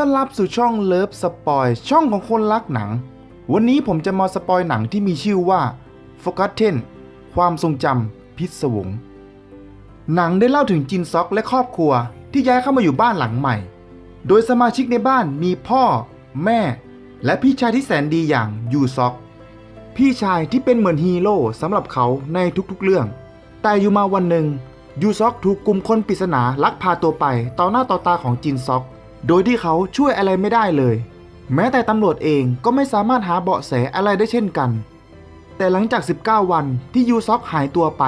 ต้อนรับสู่ช่องเลิฟสปอยช่องของคนรักหนัง วันนี้ผมจะมาสปอยหนังที่มีชื่อว่า Forgotten ความทรงจำพิศวง หนังได้เล่าถึงจินซอกและครอบครัวที่ย้ายเข้ามาอยู่บ้านหลังใหม่ โดยสมาชิกในบ้านมีพ่อ แม่ และพี่ชายที่แสนดีอย่างยูซอก พี่ชายที่เป็นเหมือนฮีโร่สำหรับเขาในทุกๆเรื่อง แต่อยู่มาวันหนึ่งยูซอกถูกกลุ่มคนปริศนาลักพาตัวไปต่อหน้าต่อตาของจินซอก โดยที่เขาช่วยอะไรไม่ได้เลย แม้แต่ตำรวจเองก็ไม่สามารถหาเบาะแสอะไรได้เช่นกัน แต่หลังจาก 19 วันที่ยูซอกหายตัวไป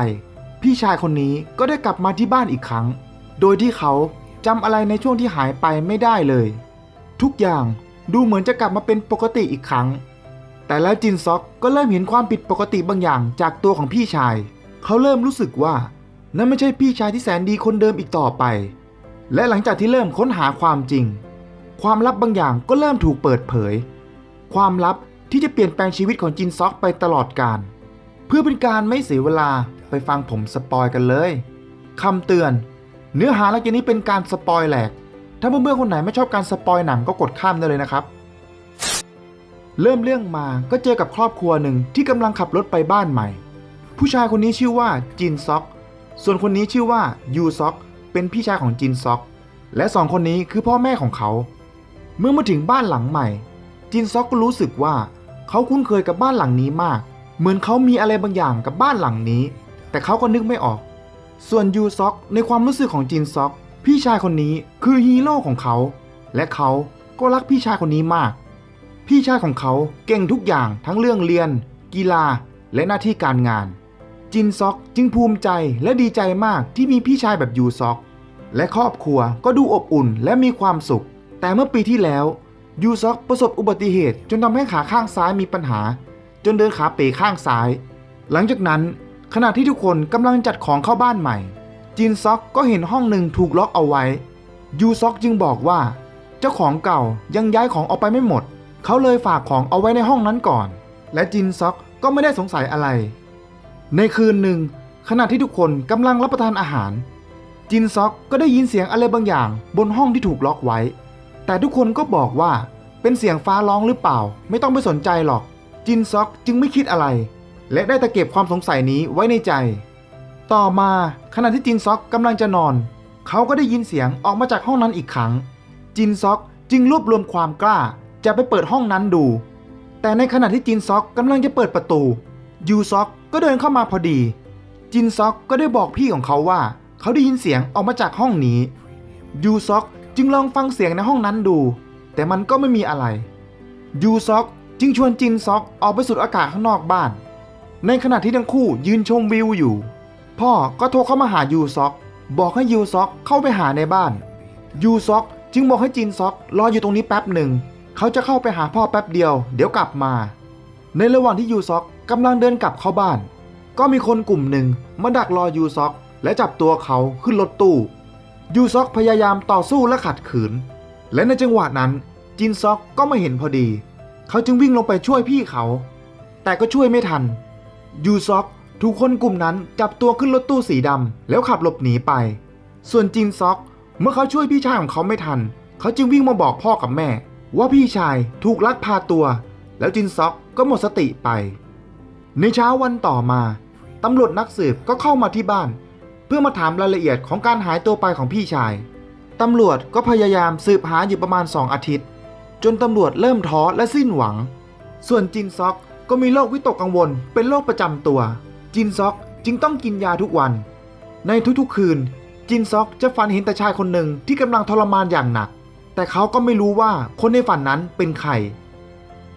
พี่ชายคนนี้ก็ได้กลับมาที่บ้านอีกครั้ง โดยที่เขาจำอะไรในช่วงที่หายไปไม่ได้เลย ทุกอย่างดูเหมือนจะกลับมาเป็นปกติอีกครั้ง แต่แล้วจินซอกก็เริ่มเห็นความผิดปกติบางอย่างจากตัวของพี่ชาย เขาเริ่มรู้สึกว่านั่นไม่ใช่พี่ชายที่แสนดีคนเดิมอีกต่อไป และหลังจากที่เริ่มค้นหาความจริง ความลับบางอย่างก็เริ่มถูกเปิดเผย ความลับที่จะเปลี่ยนแปลงชีวิตของจินซอกไปตลอดกาลเพื่อเป็นการไม่เสียเวลาไปฟังผมสปอยกันเลยคำเตือน เนื้อหาหลังจากนี้เป็นการสปอยแหลก ถ้าเพื่อนๆคนไหนไม่ชอบการสปอยหนังก็กดข้ามได้เลยนะครับ เริ่มเรื่องมาก็เจอกับครอบครัวหนึ่งที่กำลังขับรถไปบ้านใหม่ ผู้ชายคนนี้ชื่อว่าจินซอก ส่วนคนนี้ชื่อว่ายูซอก เป็นพี่ชายของจินซอก และสองคนนี้คือพ่อแม่ของเขา เมื่อมาถึงบ้านหลังใหม่ จินซอกก็รู้สึกว่าเขาคุ้นเคยกับบ้านหลังนี้มาก เหมือนเขามีอะไรบางอย่างกับบ้านหลังนี้ แต่เขาก็นึกไม่ออก ส่วนยูซอกในความรู้สึกของจินซอก พี่ชายคนนี้คือฮีโร่ของเขา และเขาก็รักพี่ชายคนนี้มาก พี่ชายของเขาเก่งทุกอย่างทั้งเรื่องเรียน กีฬา และหน้าที่การงาน จินซอกจึงภูมิใจและดีใจมากที่มีพี่ชายแบบยูซอก และครอบครัวก็ดูอบอุ่นและมีความสุข แต่เมื่อปีที่แล้วยูซอกประสบอุบัติเหตุจนทำให้ขาข้างซ้ายมีปัญหา จนเดินขาเป๋ข้างซ้าย หลังจากนั้นขณะที่ทุกคนกำลังจัดของเข้าบ้านใหม่ จินซอกก็เห็นห้องหนึ่งถูกล็อกเอาไว้ยูซอกจึงบอกว่า เจ้าของเก่ายังย้ายของออกไปไม่หมด เขาเลยฝากของเอาไว้ในห้องนั้นก่อน และจินซอกก็ไม่ได้สงสัยอะไร ในคืนหนึ่ง ขณะที่ทุกคนกำลังรับประทานอาหาร จินซอกก็ได้ยินเสียงอะไรบางอย่างบนห้องที่ถูกล็อกไว้ แต่ทุกคนก็บอกว่าเป็นเสียงฟ้าร้องหรือเปล่า ไม่ต้องไปสนใจหรอก จินซอกจึงไม่คิดอะไร และได้ตะเก็บความสงสัยนี้ไว้ในใจ ต่อมาขณะที่จินซอกกำลังจะนอน เขาก็ได้ยินเสียงออกมาจากห้องนั้นอีกครั้ง จินซอกจึงรวบรวมความกล้าจะไปเปิดห้องนั้นดู แต่ในขณะที่จินซอกกำลังจะเปิดประตู ยูซอกก็เดินเข้ามาพอดี จินซอกก็ได้บอกพี่ของเขาว่า เขาได้ยินเสียงออกมาจากห้องนี้ ยูซอกจึงลองฟังเสียงในห้องนั้นดู แต่มันก็ไม่มีอะไร ยูซอกจึงชวนจินซอกออกไปสูดอากาศข้างนอกบ้าน ในขณะที่ทั้งคู่ยืนชมวิวอยู่ พ่อก็โทรเข้ามาหายูซอก บอกให้ยูซอกเข้าไปหาในบ้าน ยูซอกจึงบอกให้จินซอกรออยู่ตรงนี้แป๊บหนึ่ง เขาจะเข้าไปหาพ่อแป๊บเดียว เดี๋ยวกลับมา ในระหว่างที่ยูซอก กำลังเดินกลับเข้าบ้าน ก็มีคนกลุ่มหนึ่งมาดักรอยูซอกและจับตัวเขาขึ้นรถตู้ ยูซอกพยายามต่อสู้และขัดขืน และในจังหวะนั้นจินซอกก็มาเห็นพอดี เขาจึงวิ่งลงไปช่วยพี่เขา แต่ก็ช่วยไม่ทัน ยูซอกถูกคนกลุ่มนั้นจับตัวขึ้นรถตู้สีดำแล้วขับหลบหนีไป ส่วนจินซอกเมื่อเขาช่วยพี่ชายของเขาไม่ทัน เขาจึงวิ่งมาบอกพ่อกับแม่ ว่าพี่ชายถูกลักพาตัว แล้วจินซอกก็หมดสติไป ในเช้าวันต่อมาตำรวจนักสืบก็เข้ามาที่บ้าน เพื่อมาถามรายละเอียดของการหายตัวไปของพี่ชาย ตำรวจก็พยายามสืบหาอยู่ประมาณ 2 อาทิตย์ จนตำรวจเริ่มท้อและสิ้นหวัง ส่วนจินซอกก็มีโรควิตกกังวล เป็นโรคประจำตัว จินซอกจึงต้องกินยาทุกวัน ในทุกๆคืน จินซอกจะฝันเห็นแต่ชายคนหนึ่งที่กำลังทรมานอย่างหนัก แต่เขาก็ไม่รู้ว่าคนในฝันนั้นเป็นใคร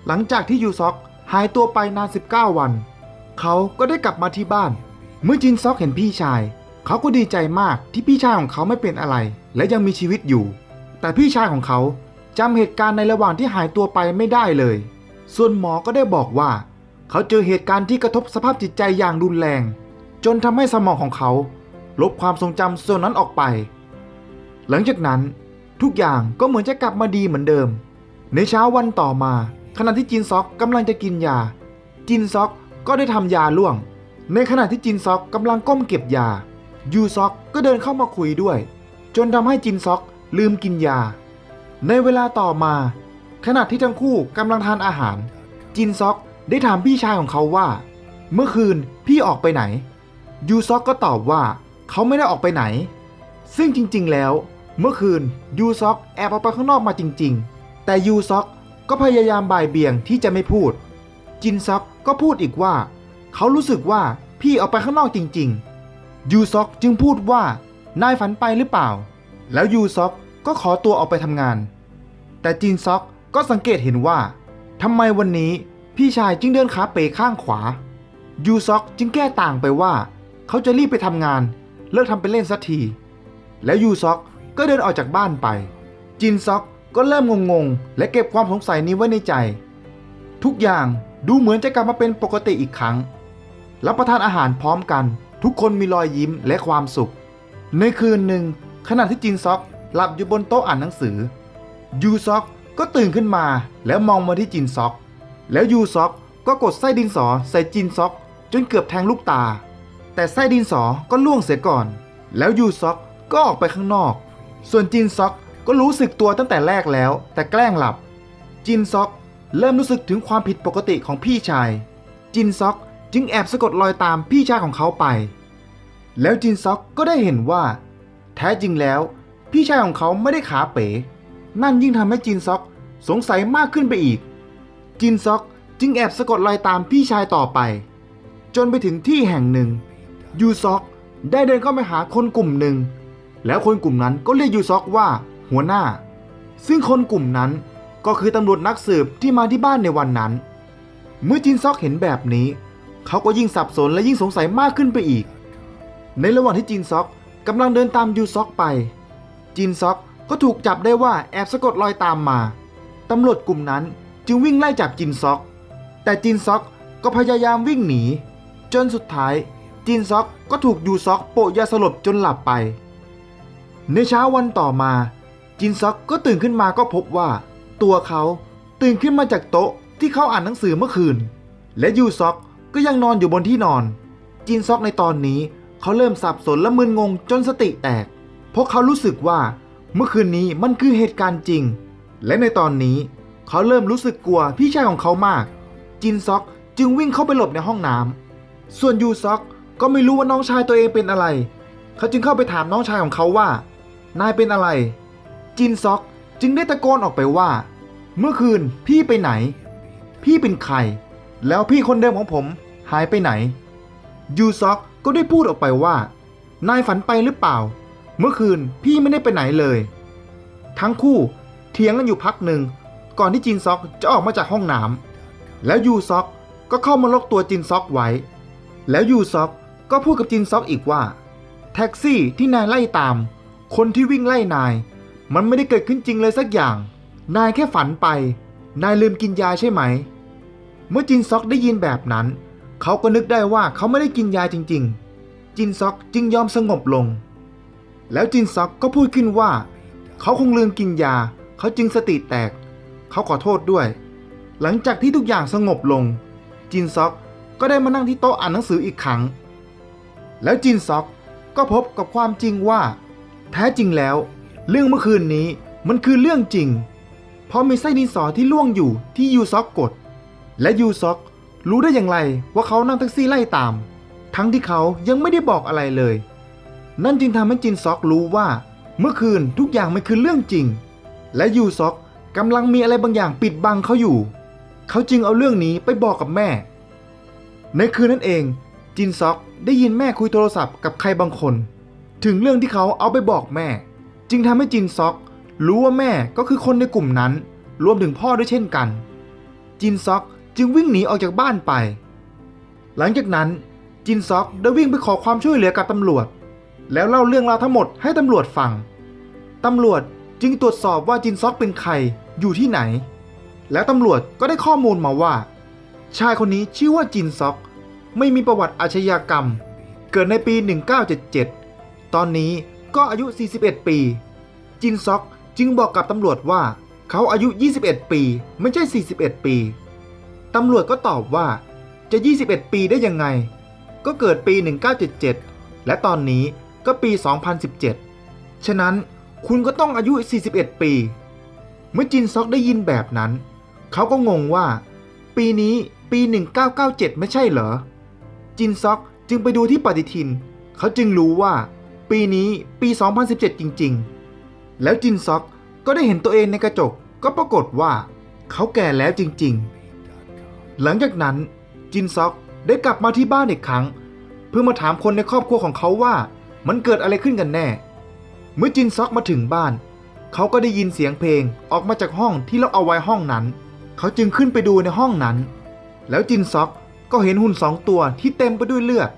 หลังจากที่ยูซอก หายตัวไปนาน 19 วัน เขาก็ได้กลับมาที่บ้าน เมื่อจินซอกเห็นพี่ชาย เขาก็ดีใจมากที่พี่ชายของเขาไม่เป็นอะไร และยังมีชีวิตอยู่ แต่พี่ชายของเขาจำเหตุการณ์ในระหว่างที่หายตัวไปไม่ได้เลย ส่วนหมอก็ได้บอกว่า เขาเจอเหตุการณ์ที่กระทบสภาพจิตใจอย่างรุนแรง จนทำให้สมองของเขา ลบความทรงจำส่วนนั้นออกไป หลังจากนั้นทุกอย่างก็เหมือนจะกลับมาดีเหมือนเดิม ในเช้าวันต่อมา ขณะที่จินซอกกำลังจะกินยา จินซอกก็ได้ทำยาล่วง ในขณะที่จินซอกกำลังก้มเก็บยา ยูซอกก็เดินเข้ามาคุยด้วย จนทำให้จินซอกลืมกินยา ในเวลาต่อมา ขณะที่ทั้งคู่กำลังทานอาหาร จินซอกได้ถามพี่ชายของเขาว่า เมื่อคืนพี่ออกไปไหน ยูซอกก็ตอบว่าเขาไม่ได้ออกไปไหน ซึ่งจริงๆแล้ว เมื่อคืนยูซอกแอบออกไปข้างนอกมาจริง ๆ แต่ยูซอก ก็พยายามบ่ายเบี่ยงที่จะไม่พูด จินซอกก็พูดอีกว่า เขารู้สึกว่าพี่ออกไปข้างนอกจริง ๆ ยูซอกจึงพูดว่านายฝันไปหรือเปล่า แล้วยูซอกก็ขอตัวออกไปทำงาน แต่จินซอกก็สังเกตเห็นว่าทำไมวันนี้พี่ชายจึงเดินขาเป๋ข้างขวา ยูซอกจึงแก้ต่างไปว่า เขาจะรีบไปทำงาน เลิกทำเป็นเล่นสักที แล้วยูซอกก็เดินออกจากบ้านไป จินซอก ก็เริ่มงงๆ และเก็บความสงสัยนี้ไว้ในใจ ทุกอย่างดูเหมือนจะกลับมาเป็นปกติอีกครั้ง รับประทานอาหารพร้อมกัน ทุกคนมีรอยยิ้มและความสุข ในคืนหนึ่งขณะที่จินซอกหลับอยู่บนโต๊ะอ่านหนังสือ ยูซอกก็ตื่นขึ้นมาแล้วมองมาที่จินซอก แล้วยูซอกก็กดไส้ดินสอใส่จินซอก จนเกือบแทงลูกตา แต่ไส้ดินสอก็ล่วงเสียก่อน แล้วยูซอกก็ออกไปข้างนอก ส่วนจินซอก ก็รู้สึกตัวตั้งแต่แรกแล้ว แต่แกล้งหลับ จินซอกเริ่มรู้สึกถึงความผิดปกติของพี่ชาย จินซอกจึงแอบสะกดรอยตามพี่ชายของเขาไป แล้วจินซอกก็ได้เห็นว่า แท้จริงแล้ว พี่ชายของเขาไม่ได้ขาเป๋ นั่นยิ่งทำให้จินซอกสงสัยมากขึ้นไปอีก จินซอกจึงแอบสะกดรอยตามพี่ชายต่อไป จนไปถึงที่แห่งหนึ่ง ยูซอกได้เดินเข้าไปหาคนกลุ่มหนึ่ง แล้วคนกลุ่มนั้นก็เรียกยูซอกว่า หัวหน้า ซึ่งคนกลุ่มนั้นก็คือตำรวจนักสืบที่มาที่บ้านในวันนั้น เมื่อจินซอกเห็นแบบนี้ เขาก็ยิ่งสับสนและยิ่งสงสัยมากขึ้นไปอีก ในระหว่างที่จินซอกกำลังเดินตามยูซอกไป จินซอกก็ถูกจับได้ว่าแอบสะกดรอยตามมา ตำรวจกลุ่มนั้นจึงวิ่งไล่จับจินซอก แต่จินซอกก็พยายามวิ่งหนี จนสุดท้าย จินซอกก็ถูกยูซอกโปะยาสลบจนหลับไป ในเช้าวันต่อมา จินซอกก็ตื่นขึ้นมาก็พบว่า ตัวเขาตื่นขึ้นมาจากโต๊ะที่เขาอ่านหนังสือเมื่อคืน และยูซอกก็ยังนอนอยู่บนที่นอน จินซอกในตอนนี้เขาเริ่มสับสนและมึนงงจนสติแตก เพราะเขารู้สึกว่า เมื่อคืนนี้มันคือเหตุการณ์จริง และในตอนนี้เขาเริ่มรู้สึกกลัวพี่ชายของเขามาก จินซอกจึงวิ่งเข้าไปหลบในห้องน้ำส่วนยูซอกก็ไม่รู้ว่าน้องชายตัวเองเป็นอะไร เขาจึงเข้าไปถามน้องชายของเขาว่า นายเป็นอะไร จินซอกจึงได้ตะโกนออกไปว่า เมื่อคืนพี่ไปไหน พี่เป็นใคร แล้วพี่คนเดิมของผมหายไปไหน ยูซอกก็ได้พูดออกไปว่า นายฝันไปหรือเปล่า เมื่อคืนพี่ไม่ได้ไปไหนเลย ทั้งคู่เถียงกันอยู่พักหนึ่ง ก่อนที่จินซอกจะออกมาจากห้องน้ำแล้วยูซอกก็เข้ามาล็อกตัวจินซอกไว้ แล้วยูซอกก็พูดกับจินซอกอีกว่า แท็กซี่ที่นายไล่ตาม คนที่วิ่งไล่นาย มันไม่ได้เกิดขึ้นจริงเลยสักอย่าง นายแค่ฝันไป นายลืมกินยาใช่ไหม เมื่อจินซอกได้ยินแบบนั้น เขาก็นึกได้ว่าเขาไม่ได้กินยาจริง ๆ จินซอกจึงยอมสงบลง แล้วจินซอกก็พูดขึ้นว่า เขาคงลืมกินยา เขาจึงสติแตก เขาขอโทษด้วย หลังจากที่ทุกอย่างสงบลง จินซอกก็ได้มานั่งที่โต๊ะอ่านหนังสืออีกครั้ง แล้วจินซอกก็พบกับความจริงว่า แท้จริงแล้ว เรื่องเมื่อคืนนี้มันคือเรื่องจริง เพราะมีไส้ดินสอที่ล่วงอยู่ที่ยูซอกกด และยูซอกรู้ได้อย่างไรว่าเขานั่งแท็กซี่ไล่ตาม ทั้งที่เขายังไม่ได้บอกอะไรเลย นั่นจึงทำให้จินซอกรู้ว่า เมื่อคืนทุกอย่างมันคือเรื่องจริง และยูซอกกำลังมีอะไรบางอย่างปิดบังเขาอยู่ เขาจึงเอาเรื่องนี้ไปบอกกับแม่ ในคืนนั้นเอง จินซอกได้ยินแม่คุยโทรศัพท์กับใครบางคน ถึงเรื่องที่เขาเอาไปบอกแม่ จึงทำให้จินซอก รู้ว่าแม่ก็คือคนในกลุ่มนั้น รวมถึงพ่อด้วยเช่นกัน จินซอกจึงวิ่งหนีออกจากบ้านไป หลังจากนั้นจินซอกได้วิ่งไปขอความช่วยเหลือกับตำรวจ แล้วเล่าเรื่องราวทั้งหมดให้ตำรวจฟัง ตำรวจจึงตรวจสอบว่าจินซอกเป็นใครอยู่ที่ไหน แล้วตำรวจก็ได้ข้อมูลมาว่า ชายคนนี้ชื่อว่าจินซอก ไม่มีประวัติอาชญากรรม เกิดในปี 1977 ตอนนี้ ก็อายุ 41 ปี จินซอกจึงบอกกับตำรวจว่าเขาอายุ 21 ปี ไม่ใช่ 41 ปี ตำรวจก็ตอบว่าจะ 21 ปีได้ยังไง ก็เกิดปี 1977 และตอนนี้ก็ปี 2017 ฉะนั้นคุณก็ต้องอายุ 41 ปี เมื่อจินซอกได้ยินแบบนั้น เขาก็งงว่า ปีนี้ปี 1997 ไม่ใช่เหรอ จินซอกจึงไปดูที่ปฏิทิน เขาจึงรู้ว่า ปีนี้ปี 2017 จริงๆ แล้วจินซอกก็ได้เห็นตัวเองในกระจกก็ปรากฏว่าเขาแก่แล้วจริงๆ หลังจากนั้นจินซอกได้กลับมาที่บ้านอีกครั้ง เพื่อมาถามคนในครอบครัวของเขาว่ามันเกิดอะไรขึ้นกันแน่ เมื่อจินซอกมาถึงบ้าน เขาก็ได้ยินเสียงเพลงออกมาจากห้องที่ล็อกเอาไว้ห้องนั้น เขาจึงขึ้นไปดูในห้องนั้น แล้วจินซอกก็เห็นหุ่นสองตัวที่เต็มไปด้วยเลือด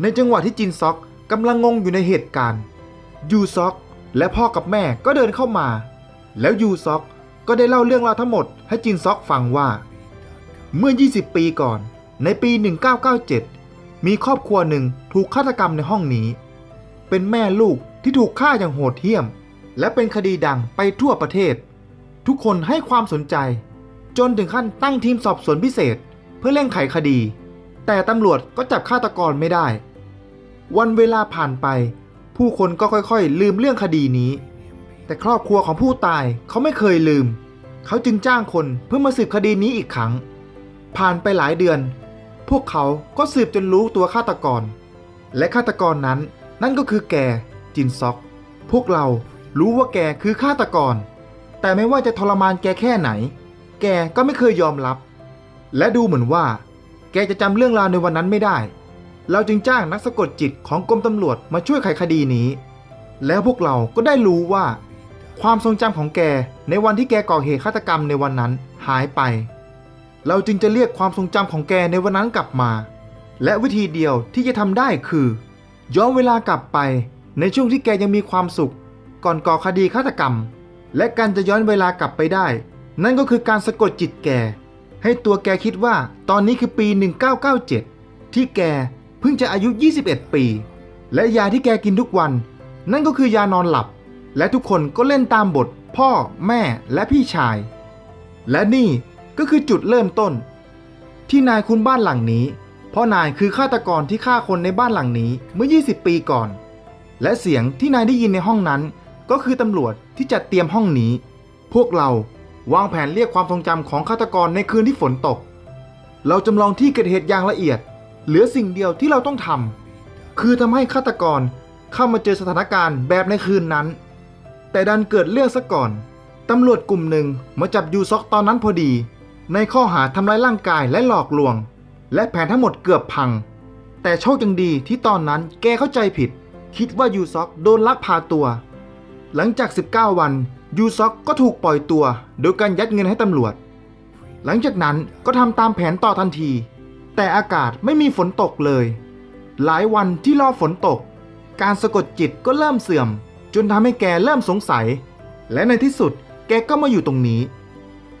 ในจังหวะที่จินซอก กำลังงงอยู่ในเหตุการณ์ยูซอกและพ่อกับแม่ก็เดินเข้ามา แล้วยูซอกก็ได้เล่าเรื่องราวทั้งหมดให้จินซอกฟังว่า เมื่อ 20 ปีก่อน ในปี 1997 มีครอบครัวหนึ่งถูกฆาตกรรมในห้องนี้ เป็นแม่ลูกที่ถูกฆ่าอย่างโหดเหี้ยม และเป็นคดีดังไปทั่วประเทศ ทุกคนให้ความสนใจ จนถึงขั้นตั้งทีมสอบสวนพิเศษ เพื่อเร่งไขคดี แต่ตำรวจก็จับฆาตกรไม่ได้ วันเวลาผ่านไป ผู้คนก็ค่อยๆ ลืมเรื่องคดีนี้ แต่ครอบครัวของผู้ตายเขาไม่เคยลืม เขาจึงจ้างคนเพื่อมาสืบคดีนี้อีกครั้ง ผ่านไปหลายเดือน พวกเขาก็สืบจนรู้ตัวฆาตกร และฆาตกรนั้น นั่นก็คือแกจินซอก พวกเรารู้ว่าแกคือฆาตกร แต่ไม่ว่าจะทรมานแกแค่ไหน แกก็ไม่เคยยอมรับ และดูเหมือนว่า แกจะจำเรื่องราวในวันนั้นไม่ได้ เราจึงจ้างนักสะกดจิตของกรมตำรวจมาช่วยไขคดีนี้ แล้วพวกเราก็ได้รู้ว่า ความทรงจำของแกในวันที่แกก่อเหตุฆาตกรรมในวันนั้นหายไป เราจึงจะเรียกความทรงจำของแกในวันนั้นกลับมา และวิธีเดียวที่จะทำได้คือ ย้อนเวลากลับไปในช่วงที่แกยังมีความสุข ก่อนก่อคดีฆาตกรรม และการจะย้อนเวลากลับไปได้ นั่นก็คือการสะกดจิตแก ให้ตัวแกคิดว่าตอนนี้คือปี 1997 ที่แก เพิ่งจะอายุ 21 ปี และยาที่แกกินทุกวัน นั่นก็คือยานอนหลับ และทุกคนก็เล่นตามบท พ่อ แม่และพี่ชาย และนี่ก็คือจุดเริ่มต้น ที่นายคุณบ้านหลังนี้ เพราะนายคือฆาตกรที่ฆ่าคนในบ้านหลังนี้เมื่อ 20 ปีก่อน และเสียงที่นายได้ยินในห้องนั้น ก็คือตำรวจที่จัดเตรียมห้องนี้ พวกเราวางแผนเรียกความทรงจำของฆาตกรในคืนที่ฝนตก เราจำลองที่เกิดเหตุอย่างละเอียด เหลือสิ่งเดียวที่เราต้องทำคือทำให้ฆาตกรเข้ามาเจอสถานการณ์แบบในคืนนั้น แต่ดันเกิดเรื่องซะก่อนตำรวจกลุ่มหนึ่งมาจับยูซอกตอนนั้นพอดี ในข้อหาทำร้ายร่างกายและหลอกลวง และแผนทั้งหมดเกือบพัง แต่โชคยังดีที่ตอนนั้นแกเข้าใจผิด คิดว่ายูซอกโดนลักพาตัว หลังจาก 19 วันยูซอกก็ถูกปล่อยตัว โดยการยัดเงินให้ตำรวจ หลังจากนั้นก็ทำตามแผนต่อทันที แต่อากาศไม่มีฝนตกเลย หลายวันที่รอฝนตก การสะกดจิตก็เริ่มเสื่อม จนทำให้แกเริ่มสงสัย และในที่สุดแกก็มาอยู่ตรงนี้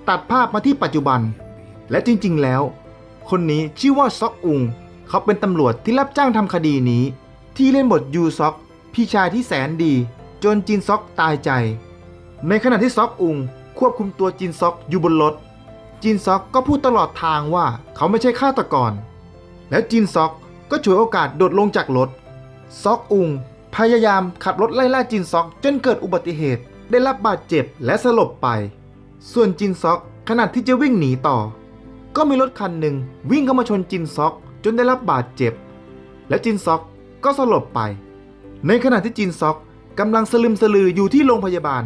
ตัดภาพมาที่ปัจจุบัน และจริงๆแล้ว คนนี้ชื่อว่าซอกอุง เขาเป็นตำรวจที่รับจ้างทำคดีนี้ ที่เล่นบทยูซอกพี่ชายที่แสนดี จนจินซอกตายใจ ในขณะที่ซอกอุงควบคุมตัวจินซอกอยู่บนรถ จินซอกก็พูดตลอดทางว่าเขาไม่ใช่ฆาตกร แล้วจินซอกก็ฉวยโอกาสโดดลงจากรถ ซอกอุง พยายามขับรถไล่ล่าจินซอกจนเกิดอุบัติเหตุ ได้รับบาดเจ็บและสลบไป ส่วนจินซอกขณะที่จะวิ่งหนีต่อ ก็มีรถคันหนึ่งวิ่งเข้ามาชนจินซอกจนได้รับบาดเจ็บ และจินซอกก็สลบไป ในขณะที่จินซอกกำลังสลึมสลืออยู่ที่โรงพยาบาล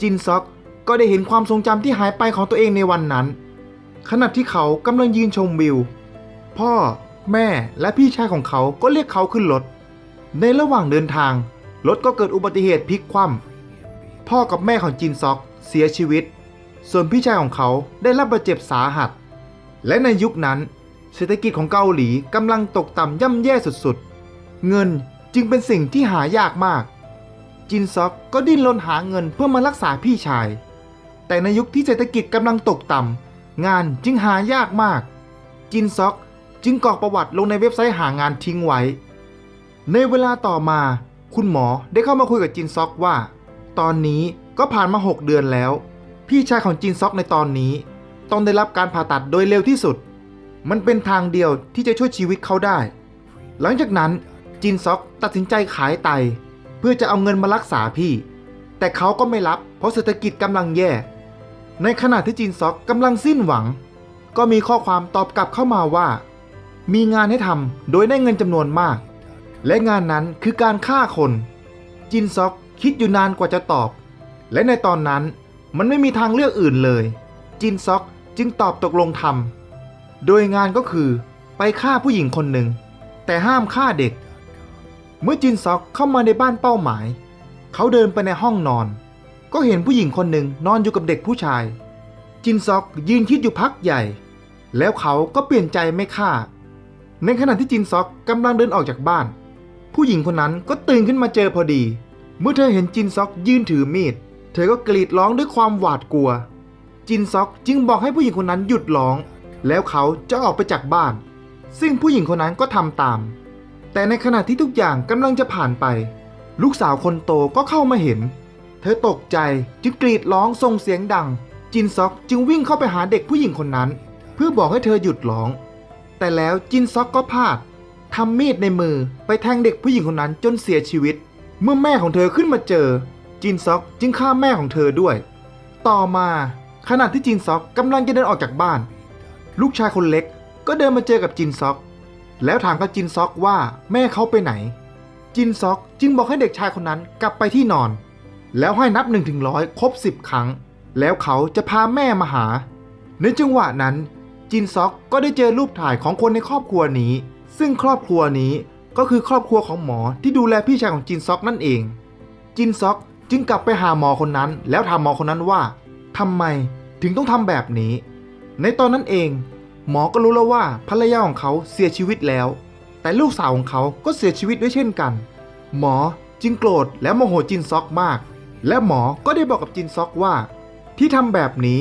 จินซอก ก็ได้เห็นความทรงจำที่หายไปของตัวเองในวันนั้น ขณะที่เขากำลังยืนชมวิว พ่อ แม่และพี่ชายของเขาก็เรียกเขาขึ้นรถ ในระหว่างเดินทาง รถก็เกิดอุบัติเหตุพลิกคว่ำพ่อกับแม่ของจินซอกเสียชีวิต ส่วนพี่ชายของเขาได้รับบาดเจ็บสาหัส และในยุคนั้น เศรษฐกิจของเกาหลีกำลังตกต่ำย่ำแย่สุดๆ เงินจึงเป็นสิ่งที่หายากมากจินซอกก็ดิ้นรนหาเงินเพื่อมารักษาพี่ชาย แต่ในยุคที่เศรษฐกิจกำลังตกต่ำงานจึงหายากมาก จินซอกจึงกรอกประวัติลงในเว็บไซต์หางานทิ้งไว้ ในเวลาต่อมา คุณหมอได้เข้ามาคุยกับจินซอกว่า ตอนนี้ก็ผ่านมา 6 เดือนแล้ว พี่ชายของจินซอกในตอนนี้ ต้องได้รับการผ่าตัดโดยเร็วที่สุด มันเป็นทางเดียวที่จะช่วยชีวิตเขาได้ หลังจากนั้นจินซอกตัดสินใจขายไต เพื่อจะเอาเงินมารักษาพี่ แต่เขาก็ไม่รับเพราะเศรษฐกิจกำลังแย่ ในขณะที่จินซอกกำลังสิ้นหวัง ก็มีข้อความตอบกลับเข้ามาว่า มีงานให้ทำโดยได้เงินจำนวนมาก และงานนั้นคือการฆ่าคน จินซอกคิดอยู่นานกว่าจะตอบ และในตอนนั้นมันไม่มีทางเลือกอื่นเลย จินซอกจึงตอบตกลงทำโดยงานก็คือไปฆ่าผู้หญิงคนหนึ่ง แต่ห้ามฆ่าเด็ก เมื่อจินซอกเข้ามาในบ้านเป้าหมาย เขาเดินไปในห้องนอน ก็เห็นผู้หญิงคนหนึ่งนอนอยู่กับเด็กผู้ชาย จินซอกยืนคิดอยู่พักใหญ่ แล้วเขาก็เปลี่ยนใจไม่ฆ่า ในขณะที่จินซอกกำลังเดินออกจากบ้าน ผู้หญิงคนนั้นก็ตื่นขึ้นมาเจอพอดี เมื่อเธอเห็นจินซอกยืนถือมีด เธอก็กรีดร้องด้วยความหวาดกลัว จินซอกจึงบอกให้ผู้หญิงคนนั้นหยุดร้อง แล้วเขาจะออกไปจากบ้าน ซึ่งผู้หญิงคนนั้นก็ทำตาม แต่ในขณะที่ทุกอย่างกำลังจะผ่านไป ลูกสาวคนโตก็เข้ามาเห็น ธอตกใจจึงกรีดร้องส่งเสียงดัง จินซอกจึงวิ่งเข้าไปหาเด็กผู้หญิงคนนั้น เพื่อบอกให้เธอหยุดร้อง แต่แล้วจินซอกก็พลาดทำมีดในมือไปแทงเด็กผู้หญิงคนนั้นจนเสียชีวิต เมื่อแม่ของเธอขึ้นมาเจอ จินซอกจึงฆ่าแม่ของเธอด้วย ต่อมาขณะที่จินซอกกำลังจะเดินออกจากบ้าน ลูกชายคนเล็กก็เดินมาเจอกับจินซอก แล้วถามกับจินซอกว่าแม่เขาไปไหน จินซอกจึงบอกให้เด็กชายคนนั้นกลับไปที่นอน แล้วให้นับ1นถึงร้อยครบ 10 ครั้ง แล้วเขาจะพาแม่มาหา ในจังหวะนั้น จินซอกก็ได้เจอรูปถ่ายของคนในครอบครัวนี้ ซึ่งครอบครัวนี้ก็คือครอบครัวของหมอที่ดูแลพี่ชายของจินซอกนั่นเอง จินซอกจึงกลับไปหาหมอคนนั้น แล้วถามหมอคนนั้นว่าทำไมถึงต้องทำแบบนี้ ในตอนนั้นเอง หมอก็รู้แล้วว่าภรรยาของเขาเสียชีวิตแล้ว แต่ลูกสาวของเขาก็เสียชีวิตด้วยเช่นกัน หมอจึงโกรธและโมโหจินซอกมาก และหมอก็ได้บอกกับจินซอกว่า ที่ทำแบบนี้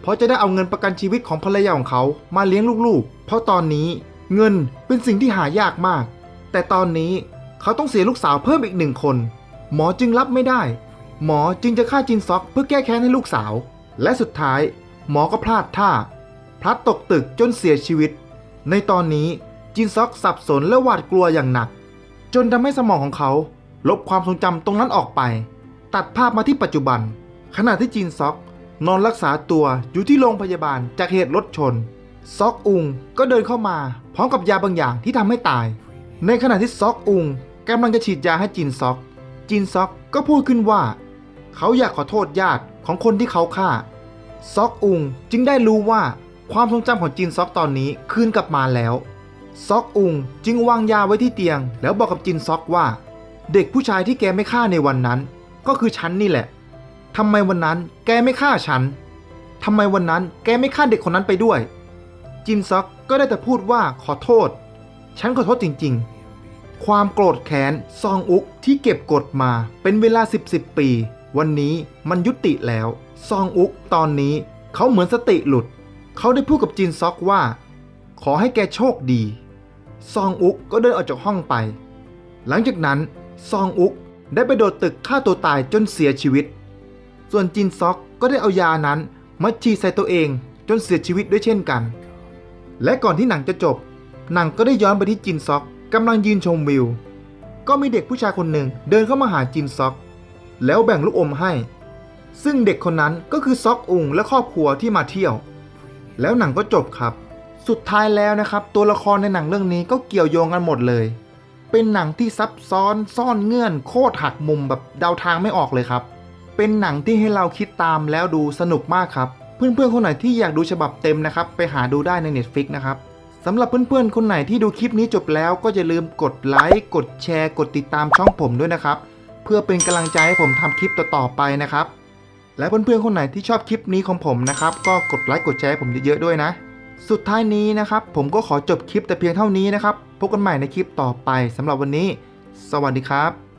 เพราะจะได้เอาเงินประกันชีวิตของภรรยาของเขามาเลี้ยงลูกๆ เพราะตอนนี้เงินเป็นสิ่งที่หายากมาก แต่ตอนนี้เขาต้องเสียลูกสาวเพิ่มอีกหนึ่งคน หมอจึงรับไม่ได้ หมอจึงจะฆ่าจินซอกเพื่อแก้แค้นให้ลูกสาว และสุดท้าย หมอก็พลาดท่า พลัดตกตึกจนเสียชีวิต ในตอนนี้จินซอกสับสนและหวาดกลัวอย่างหนัก จนทำให้สมองของเขา ลบความทรงจำตรงนั้นออกไป ตัดภาพมาที่ปัจจุบัน ขณะที่จินซอก นอนรักษาตัวอยู่ที่โรงพยาบาลจากเหตุรถชน ซอกอุงก็เดินเข้ามาพร้อมกับยาบางอย่างที่ทำให้ตาย ในขณะที่ซอกอุงกำลังจะฉีดยาให้จินซอกจินซอกก็พูดขึ้นว่า เขาอยากขอโทษญาติของคนที่เขาฆ่า ซอกอุงจึงได้รู้ว่าความทรงจำของจินซอกตอนนี้คืนกลับมาแล้ว ซอกอุงจึงวางยาไว้ที่เตียง แล้วบอกกับจินซอกว่า เด็กผู้ชายที่แกไม่ฆ่าในวันนั้น ก็คือฉันนี่แหละทำไมวันนั้นแกไม่ฆ่าฉันทำไมวันนั้นแกไม่ฆ่าเด็กคนนั้นไปด้วย จินซอกก็ได้แต่พูดว่าขอโทษ ฉันขอโทษจริง ๆ ความโกรธแค้นซองอุกที่เก็บกดมาเป็นเวลา 10 10ปี วันนี้มันยุติแล้ว ซองอุกตอนนี้เขาเหมือนสติหลุด เขาได้พูดกับจินซอกว่า ขอให้แกโชคดี ซองอุกก็เดินออกจากห้องไป หลังจากนั้นซองอุก ได้ไปโดดตึกฆ่าตัวตายจนเสียชีวิต ส่วนจินซอกก็ได้เอายานั้นมาฉีดใส่ตัวเองจนเสียชีวิตด้วยเช่นกัน และก่อนที่หนังจะจบ หนังก็ได้ย้อนไปที่จินซอกกำลังยืนชมวิว ก็มีเด็กผู้ชายคนหนึ่งเดินเข้ามาหาจินซอก แล้วแบ่งลูกอมให้ ซึ่งเด็กคนนั้นก็คือซอกอุงและครอบครัวที่มาเที่ยว แล้วหนังก็จบครับ สุดท้ายแล้วนะครับ ตัวละครในหนังเรื่องนี้ก็เกี่ยวโยงกันหมดเลย เป็นหนังที่ซับซ้อนซ่อนเงื่อนโคตรหักมุมแบบเดาทางไม่ออกเลยครับ เป็นหนังที่ให้เราคิดตามแล้วดูสนุกมากครับ เพื่อนๆคนไหนที่อยากดูฉบับเต็มนะครับ ไปหาดูได้ใน Netflix นะครับสำหรับเพื่อนๆคนไหนที่ดูคลิปนี้จบแล้วก็อย่าลืมกดไลค์กดแชร์ กดติดตามช่องผมด้วยนะครับ เพื่อเป็นกำลังใจให้ผมทำคลิปต่อๆไปนะครับ และเพื่อนๆคนไหนที่ชอบคลิปนี้ของผมนะครับ ก็กดไลค์กดแชร์ผมเยอะๆด้วยนะ สุดท้ายนี้นะครับ ผมก็ขอจบคลิปแต่เพียงเท่านี้นะครับพบกันใหม่ในคลิปต่อไปสำหรับวันนี้ สวัสดีครับ